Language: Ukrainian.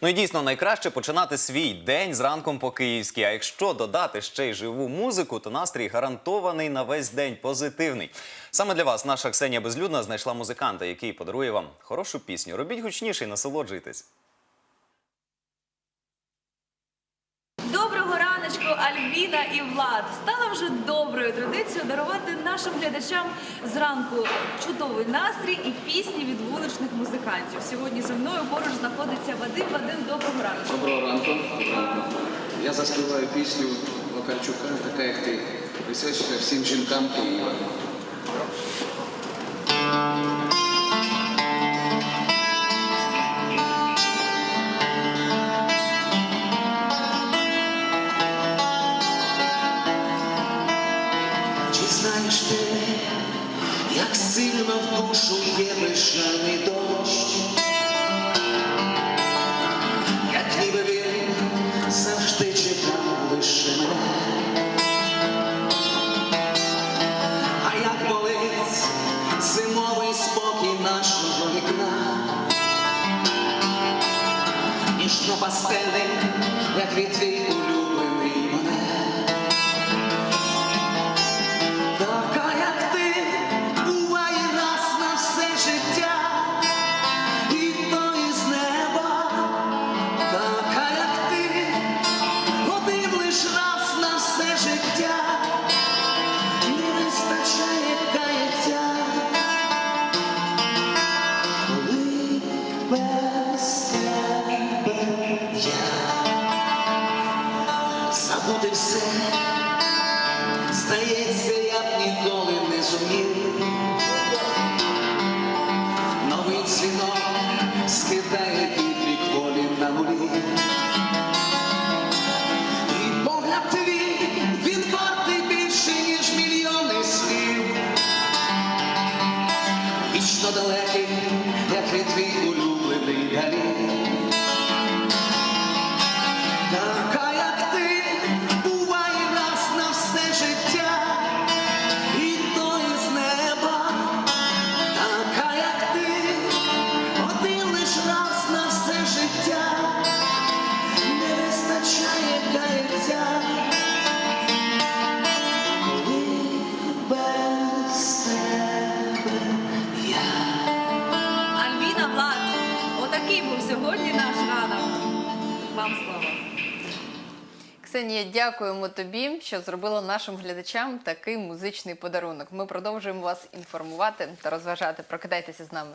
Ну і дійсно найкраще починати свій день зранком по київськи. А якщо додати ще й живу музику, то настрій гарантований на весь день позитивний. Саме для вас наша Ксенія Безлюдна знайшла музиканта, який подарує вам хорошу пісню. Робіть гучніше і насолоджуйтесь. Раночку, Альвіна і Влад. Стала вже доброю традицією дарувати нашим глядачам зранку чудовий настрій і пісні від вуличних музикантів. Сьогодні зі мною поруч знаходиться Вадим. Вадим, доброго ранку. Доброго ранку. Я заспіваю пісню Вакарчука, така як ти, присвячується всім жінкам Києва. Сильно в душу є бешений дощ? Як ніби він завжди чекав лише мене. А як болить зимовий спокій нашого вікна, ніжно пастельний, як від твій улюблений без все. Здається, я б не зумів. Новий дзвінок скидає відлік волі на нулі. І погляд твій, він вартий більше, ніж мільйони далекий, Вам слово. Ксенія, дякуємо тобі, що зробила нашим глядачам такий музичний подарунок. Ми продовжуємо вас інформувати та розважати. Прокидайтеся з нами.